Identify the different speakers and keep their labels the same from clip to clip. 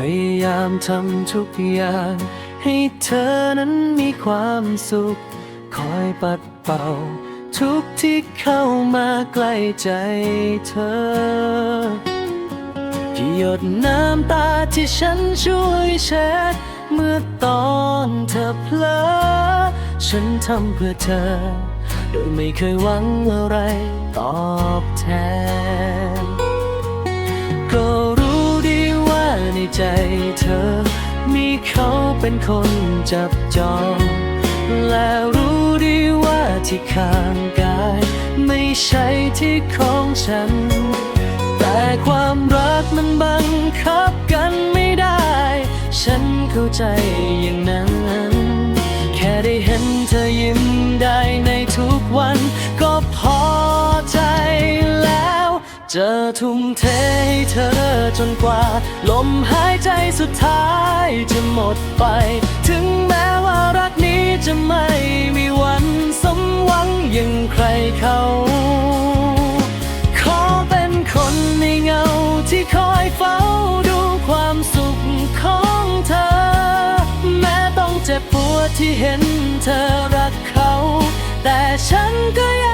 Speaker 1: พยายามทำทุกอย่าง ให้เธอนั้นมีความสุข คอยปัดเป่า ทุกที่เข้ามาใกล้ใจเธอที่หยดน้ำตาที่ฉันช่วยเช็ดเมื่อตอนเธอเพลอฉันทำเพื่อเธอ โดยไม่เคยหวังอะไร เป็นคนจับจอง และรู้ดีว่าที่ข้างกาย ไม่ใช่ที่ของฉัน แต่ความรักมันบังคับกันไม่ได้ ฉันเข้าใจอย่างนั้น จะทุ่มเทให้เธอจนกว่า ลมหายใจสุดท้ายจะหมดไป ถึงแม้ว่ารักนี้จะไม่มีวันสมหวังอย่างใครเขา ขอเป็นคนในเงาที่คอยเฝ้าดูความสุขของเธอ แม้ต้องเจ็บปวดที่เห็นเธอรักเขา แต่ฉันก็ยัง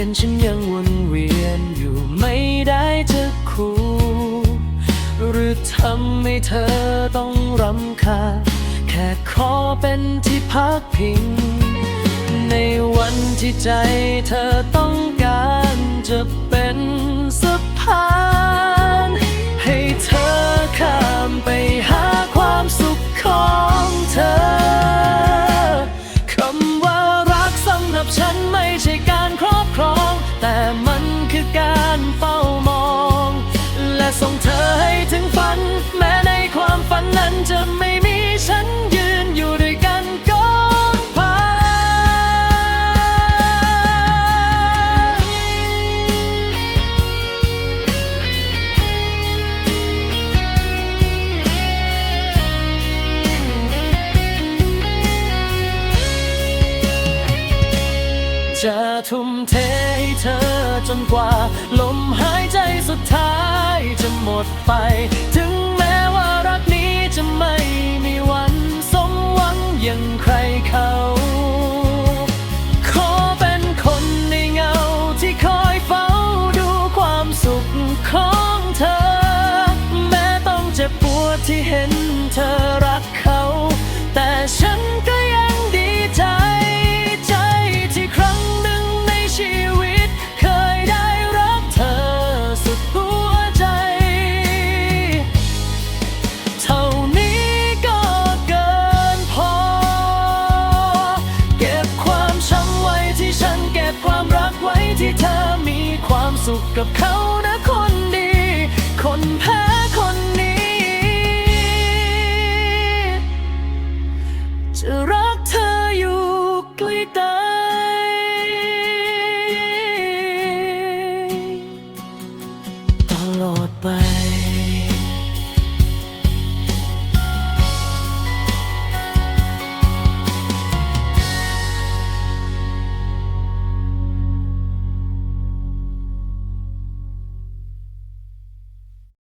Speaker 1: ห็นฉันยังวนเวียนอยู่ไม่ได้จะคู่ หรือทำให้เธอต้องรำคาญแค่ขอเป็นที่พักพิง ในวันที่ใจเธอต้องการจะเป็น ส่งเธอให้ถึงฝัน แม้ในความฝันนั้นจะไม่มีฉันยืน ทุ่มเทให้เธอจนกว่า ลมหายใจสุดท้ายจะหมดไป สุขกับเขานะคนดี คนแพ้คนนี้ จะรักเธออยู่ใกล้ตายตลอดไป